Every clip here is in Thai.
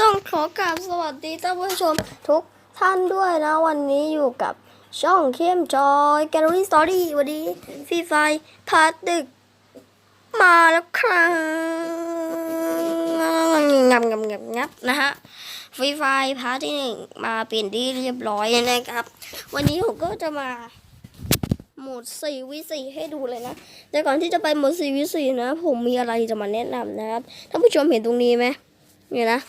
ต้องขอกราบสวัสดีท่านผู้ชมทุกท่านด้วยนะวันนี้อยู่กับช่องเข้มจอยแกลเลอรี่สตอรี่วันนี้ฟรีไฟพาร์ทดึก มาแล้วครับงับงับงับงับนะฮะฟรีไฟพาร์ทที่หนึ่งมาเป็นที่เรียบร้อยนะครับ วันนี้ผมก็จะมาโหมด4วิ4ให้ดูเลยนะ แต่ก่อนที่จะไปโหมด4วิ4นะ ผมมีอะไรจะมาแนะนำนะครับท่านผู้ชมเห็นตรงนี้ไหมเนี่ยนะ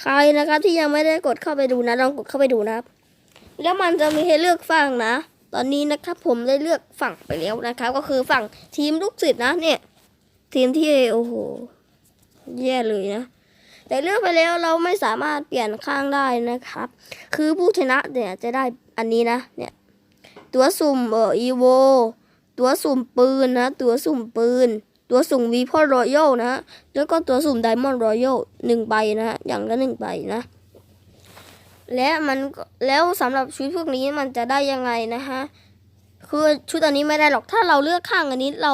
ใครนะครับที่ยังไม่ได้กดเข้าไปดูนะ ลองกดเข้าไปดูนะครับ แล้วมันจะมีให้เลือกฝั่งนะ ตอนนี้นะครับผมได้เลือกฝั่งไปแล้วนะครับ ก็คือฝั่งทีมลูกศิษย์นะเนี่ย ทีมที่โอ้โหแย่เลยนะแต่เลือกไปแล้วเราไม่สามารถเปลี่ยนข้างได้นะครับ คือผู้ชนะเนี่ยจะได้อันนี้นะเนี่ยตัวสุ่มเอออีโว ตัวสุ่มปืนนะ ตัวสุ่มปืน ตัวสุ่มวีพอรอยัลนะฮะแล้วก็ตัวสุ่มไดมอนด์รอยัลหนึ่งใบนะฮะอย่างละหนึ่งใบนะ และมันแล้วสำหรับชุดพวกนี้มันจะได้ยังไงนะฮะคือชุดอันนี้ไม่ได้หรอกถ้าเราเลือกข้างอันนี้เรา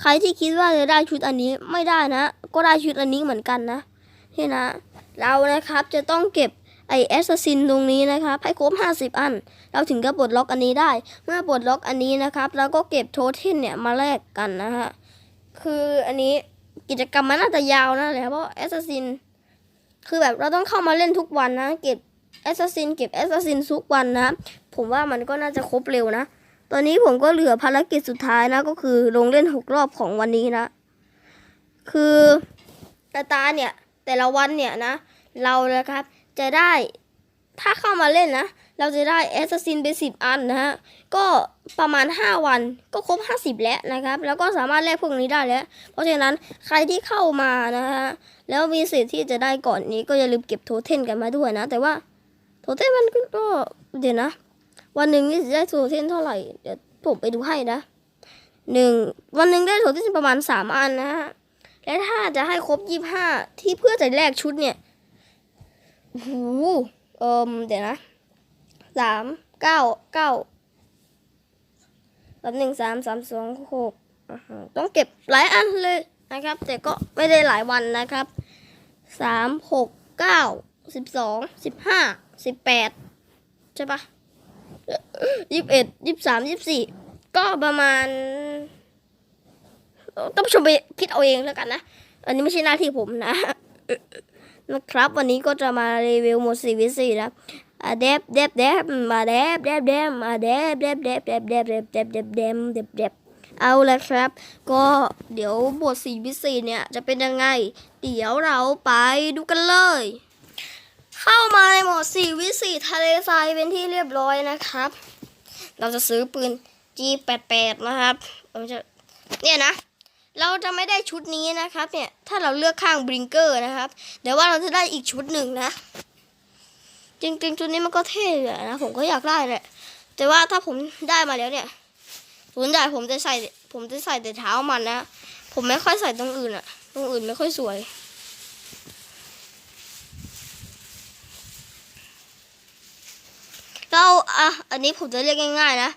ใครที่คิดว่าจะได้ชุดอันนี้ไม่ได้นะ ก็ได้ชุดอันนี้เหมือนกันนะนี่นะ เรานะครับจะต้องเก็บไอแอสซัสซินตรงนี้นะครับให้ครบ50 อัน เราถึงจะปลดล็อกอันนี้ได้ เมื่อปลดล็อกอันนี้นะครับเราก็เก็บโทเทนเนี่ยมาแลกกันนะฮะ คืออันนี้กิจกรรมมันน่าจะยาวนะเลยเพราะแอสซัสซินคือแบบเราต้องเข้ามาเล่นทุกวันนะเก็บแอสซัสซินเก็บแอสซัสซินทุกวันนะ ผมว่ามันก็น่าจะครบเร็วนะ ตอนนี้ผมก็เหลือภารกิจสุดท้ายนะ ก็คือลงเล่นหกรอบของวันนี้นะ คือตาตาเนี่ย แต่ละวันเนี่ยนะ เรานะครับจะได้ถ้าเข้ามาเล่นนะ เราจะได้แอสซัสซินไปสิบอันนะฮะ ก็ประมาณ 5 วันก็ครบ 50 แล้วนะครับ แล้วก็สามารถแลกพวกนี้ได้แล้ว เพราะฉะนั้นใครที่เข้ามานะฮะแล้วมีสิทธิ์ที่จะได้ก่อนนี้ก็อย่าลืมเก็บโทเทนกันมาด้วยนะ แต่ว่าโทเทนมันก็เดี๋ยวนะ วันหนึ่งนี่จะได้โทเทนเท่าไหร่เดี๋ยวผมไปดูให้นะหนึ่งวันหนึ่งได้โทเทนประมาณสามอันนะฮะและถ้าจะให้ครบยี่ห้าที่เพื่อจะแลกชุดเนี่ยโอ้โหเอิมเดี๋ยวนะสามเก้าเก้า สามหนึ่งสามสามสองหกต้องเก็บหลายอันเลยนะครับ แต่ก็ไม่ได้หลายวันนะครับสามหกเก้าสิบสองสิบห้าสิบแปดใช่ปะยี่สิบเอ็ดยี่สิบสามยี่สิบสี่ก็ประมาณต้องชมไปคิดเอาเองแล้วกันนะ อันนี้ไม่ใช่หน้าที่ผมนะ นะครับ วันนี้ก็จะมารีวิวโหมด4วิ4นะ อะเดบเดบเดบมาเดบเดบเดบมาเดบเดบเดบเดบเดบเดบเดบเดบเดบเดบเดบเอาละครับ ก็เดี๋ยวโหมด4วิ4เนี่ยจะเป็นยังไง เดี๋ยวเราไปดูกันเลย เข้ามาในหมด4วิ4ทะเลทรายเป็นที่เรียบร้อยนะครับ เราจะซื้อปืน G88 นะครับเราจะเนี่ยนะเราจะไม่ได้ชุดนี้นะครับเนี่ยถ้าเราเลือกข้างบริงเกอร์นะครับเดี๋ยวว่าเราจะได้อีกชุดหนึ่งนะ จริงๆชุดนี้มันก็เท่เลยนะผมก็อยากได้แหละ แต่ว่าถ้าผมได้มาแล้วเนี่ยส่วนใหญ่ผมจะใส่ ผมจะใส่แต่เท้ามันนะ ผมไม่ค่อยใส่ตรงอื่นอะตรงอื่นไม่ค่อยสวย เราอะอันนี้ผมจะเรียกง่ายๆนะ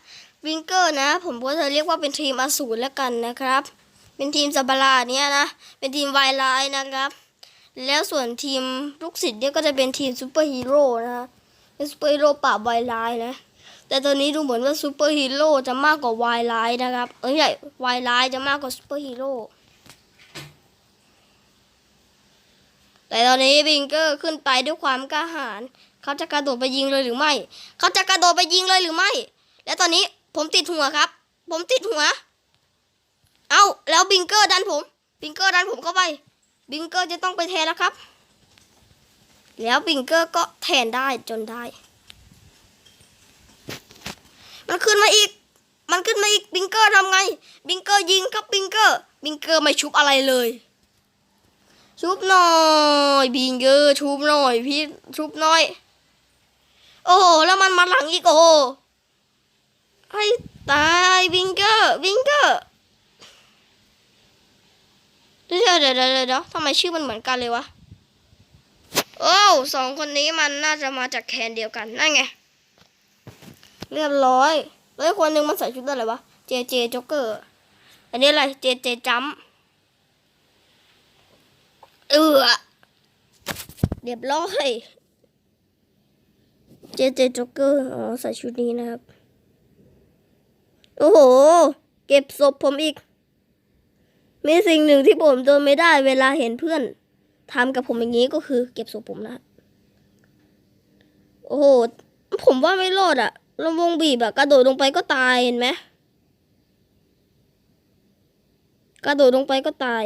วิงเกอร์นะ ผมก็จะเรียกว่าเป็นทีมอสูรแล้วกันนะครับ เป็นทีมจับาราเนี่ยนะ เป็นทีมไวไลน์นะครับ แล้วส่วนทีมลูกศิษย์เนี่ยก็จะเป็นทีมซูเปอร์ฮีโร่นะเป็นซูเปอร์ฮีโร่ปราบวไลน์นะ แต่ตอนนี้ดูเหมือนว่าซูเปอร์ฮีโร่จะมากกว่าวายไลน์นะครับ เอ้ยใช่วายไลน์จะมากกว่าซูเปอร์ฮีโร่แต่ตอนนี้วิงเกอร์ขึ้นไปด้วยความกล้าหาญเขาจะกระโดดไปยิงเลยหรือไม่ เขาจะกระโดดไปยิงเลยหรือไม่ และตอนนี้ผมติดหัวครับ ผมติดหัว เอาแล้วบิงเกอร์ดันผม บิงเกอร์ดันผมเข้าไป บิงเกอร์จะต้องไปแทนแล้วครับ แล้วบิงเกอร์ก็แทนได้จนได้ มันขึ้นมาอีก มันขึ้นมาอีกบิงเกอร์ทำไง บิงเกอร์ยิงครับบิงเกอร์ บิงเกอร์ไม่ชุบอะไรเลย ชุบหน่อย บิงเกอร์ชุบหน่อยพี่ชุบหน่อย โอ้โหแล้วมันมาหลังอีกโอ้ให้ตายวิงเกอร์วิงเกอร์ เดี๋ยวเดี๋ยวเดี๋ยวทำไมชื่อมันเหมือนกันเลยวะโอ้สองคนนี้มันน่าจะมาจากแคนเดียวกันนั่นไง เรียบร้อยแล้วคนหนึ่งมันใส่ชุดอะไรวะเจเจจ็อกเกอร์ อันนี้อะไรเจเจจัมเออเรียบร้อยเจเจจ็อกเกอร์อ๋อใส่ชุดนี้นะครับ โอ้โห เก็บศพผมอีก มีสิ่งหนึ่งที่ผมโดนไม่ได้ เวลาเห็นเพื่อนทำกับผมอย่างนี้ก็คือ เก็บศพผมนะ โอ้โห ผมว่าไม่รอดอะลำวงบีบอะกระโดดลงไปก็ตายเห็นไหมกระโดดลงไปก็ตาย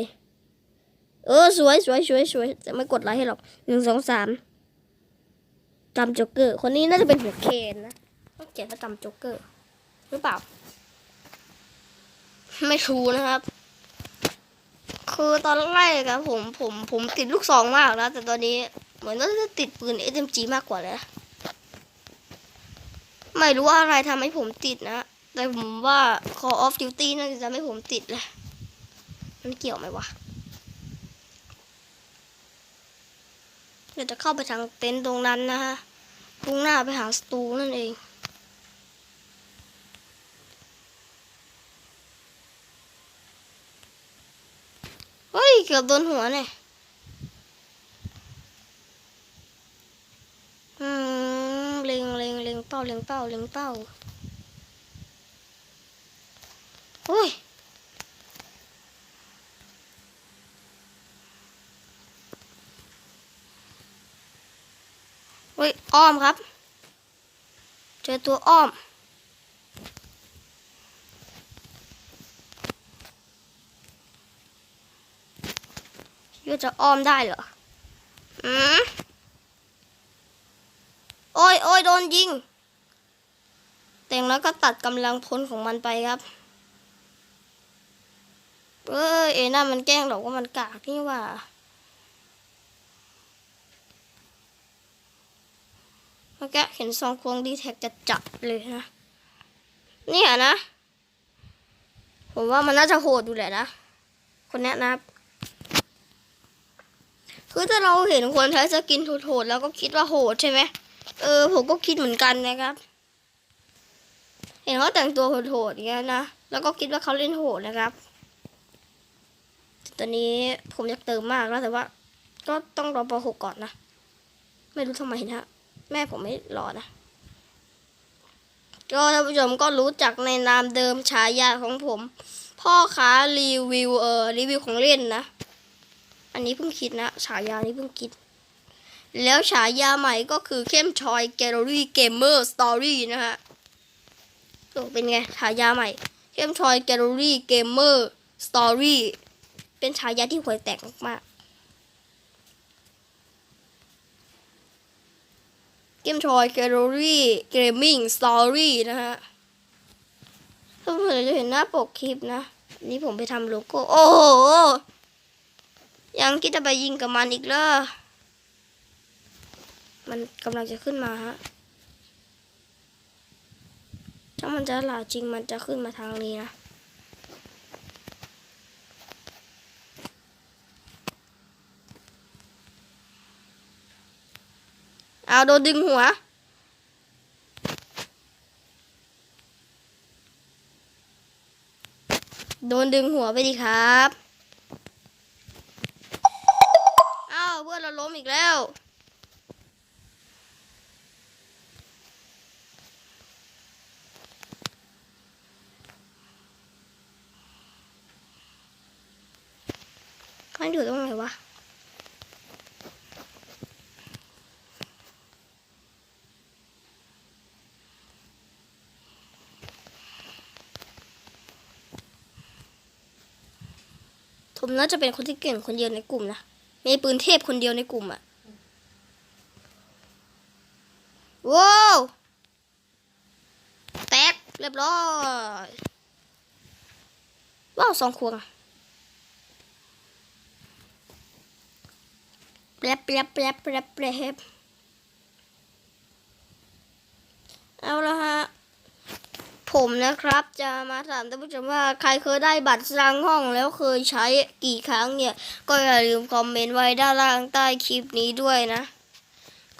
เออ สวยสวยสวยสวยจะไม่กดไลค์ให้หรอกหนึ่งสองสามจำโจ๊กเกอร์ คนนี้น่าจะเป็นหัวเคนนะต้องเขียนว่าจำโจ๊กเกอร์ หรือเปล่า ไม่รู้นะครับ คือตอนแรกอะผมผมผมติดลูกซองมากนะแต่ตอนนี้เหมือนว่าจะติดปืน SMG มากกว่าแล้วไม่รู้ว่าอะไรทำให้ผมติดนะ แต่ผมว่า Call of Duty น่าจะทำให้ผมติดแหละมันเกี่ยวไหมวะเดี๋ยวจะเข้าไปทางเต็นท์ตรงนั้นนะฮะพุ่งหน้าไปหาสตูนั่นเอง เฮ้ยเกือบโดนหัวเนี่ยอืมเล็งเล็งเล็งเป้าเล็งเป้าเล็งเป้าโอ้ยเฮ้ยอ้อมครับ เจอตัวอ้อม คิดว่าจะอ้อมได้เหรออืมโอ้ยโอ้ยโดนยิง แต่อย่างน้อยก็ตัดกำลังพลของมันไปครับ เอ้ยเอน่ามันแกล้งหรอกว่ามันกากนี่ว่า เมื่อกี้เห็นซองควงดีแท็กจะจับเลยนะ เนี่ยนะ ผมว่ามันน่าจะโหดดูแหละนะ คนนี้นะครับ คือถ้าเราเห็นคนใช้สกินโหดๆแล้วก็คิดว่าโหดใช่ไหมเออผมก็คิดเหมือนกันนะครับ เห็นเขาแต่งตัวโหดๆอย่างเงี้ยนะแล้วก็คิดว่าเขาเล่นโหดนะครับตอนนี้ผมอยากเติมมากแล้วแต่ว่า ก็ต้องรอปหกก่อนนะไม่รู้ทำไมนะแม่ผมไม่รอนะก็ท่านผู้ชมก็รู้จักในนามเดิมฉายาของผม พ่อค้ารีวิวเออรีวิวของเล่นนะ อันนี้เพิ่งคิดนะฉายานี้เพิ่งคิด แล้วฉายาใหม่ก็คือเข้มชอยแกลเลอรี่เกมเมอร์สตอรี่นะฮะโอเป็นไงฉายาใหม่ เข้มชอยแกลเลอรี่เกมเมอร์สตอรี่เป็นฉายาที่ห่วยแตกมากๆเกมชอยแกลเลอรี่เกมมิ่งสตอรี่นะฮะถ้าเพื่อนจะเห็นหน้าปกคลิปนะ นี่ผมไปทำโลโก้ โอ้โห ยังคิดจะไปยิงกับมันอีกเหรอมันกำลังจะขึ้นมาฮะ ถ้ามันจะหลาจริงมันจะขึ้นมาทางนี้นะ เอาโดนดึงหัว โดนดึงหัวไปดิครับ อ้าวเพื่อนเราล้มอีกแล้ว มันอยู่ตรงไหนวะ ผมน่าจะเป็นคนที่เก่งคนเดียวในกลุ่มนะ มีปืนเทพคนเดียวในกลุ่มอะว้าวแตกเรียบร้อยว้าวสองควงแปรบแปรบแปรบแปรบแปรบเอาละ ผมนะครับ จะมาถามท่านผู้ชมว่าใครเคยได้บัตรสร้างห้องแล้วเคยใช้กี่ครั้งเนี่ย ก็อย่าลืมคอมเมนต์ไว้ด้านล่างใต้คลิปนี้ด้วยนะ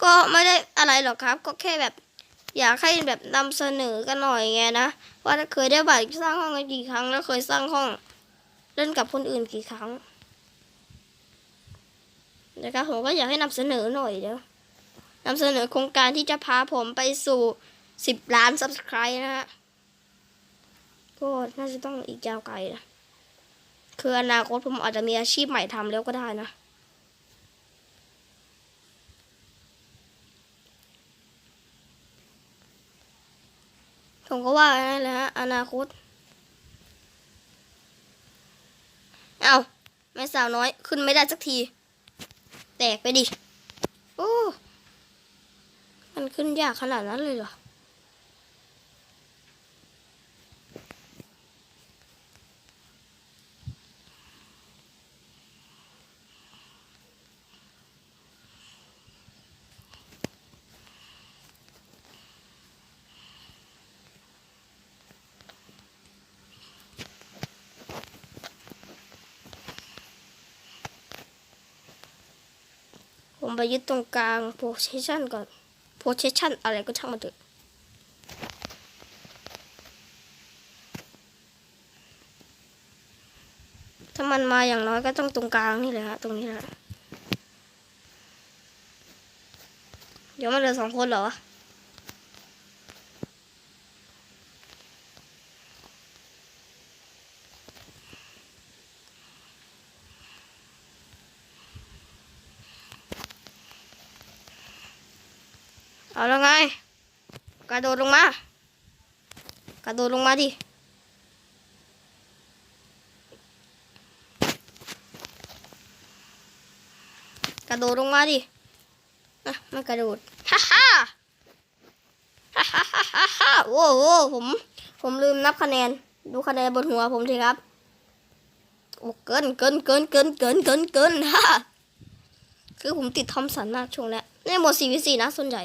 ก็ไม่ได้อะไรหรอกครับ ก็แค่แบบ อยากให้แบบนำเสนอกันหน่อยไงนะว่าถ้าเคยได้บัตรสร้างห้องกันกี่ครั้ง แล้วเคยสร้างห้องเล่นกับคนอื่นกี่ครั้งนะครับผมก็อยากให้นำเสนอหน่อยเดี๋ยวนำเสนอโครงการที่จะพาผมไปสู่สิบล้าน subscribe นะฮะ ก็น่าจะต้องอีกยาวไกลนะคืออนาคตผมอาจจะมีอาชีพใหม่ทำแล้วก็ได้นะผมก็ว่านั่นแหละฮะอนาคต เอาแม่สาวน้อยขึ้นไม่ได้สักที แตกไปดิ โอ้ มันขึ้นยากขนาดนั้นเลยเหรอ ผมไปยึดตรงกลางโพเชันก่อนโพเชันอะไรก็ช่างมาเถอะถ้ามันมาอย่างน้อยก็ต้องตรงกลางนี่แหละฮะตรงนี้แหละเดี๋ยวมันเหลือสองคนเหรอ แล้วไง กระโดดลงมา กระโดดลงมาดิ กระโดดลงมาดิอะไม่กระโดด ฮ่าฮ่าฮ่าฮ่าฮ่าฮ่าโว้โว้ผม ผมลืมนับคะแนน ดูคะแนนบนหัวผมสิครับ โอ้เกินเกินเกินเกินเกินเกินเกินฮ่าคือผมติดทอมสันมากช่วงนี้ในหมดสี่วิสี่นะส่วนใหญ่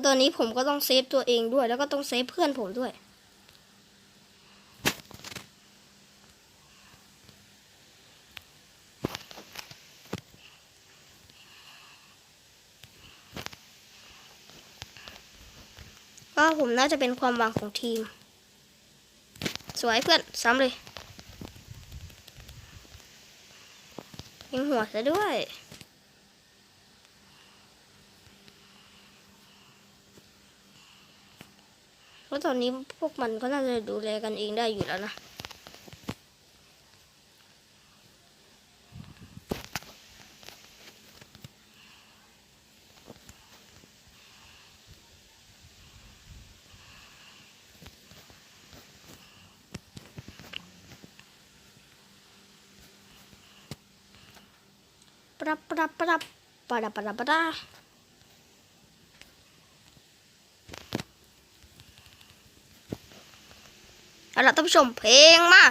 คือตอนนี้ผมก็ต้องเซฟตัวเองด้วย แล้วก็ต้องเซฟเพื่อนผมด้วย ก็ผมน่าจะเป็นความหวังของทีม สวยเพื่อน ซ้ำเลยยิงหัวซะด้วย เพราะตอนนี้พวกมันก็น่าจะดูแลกันเองได้อยู่แล้วนะปรับปรับปรับปรับปรับปรับ เอาล่ะท่านผู้ชมเพลงมา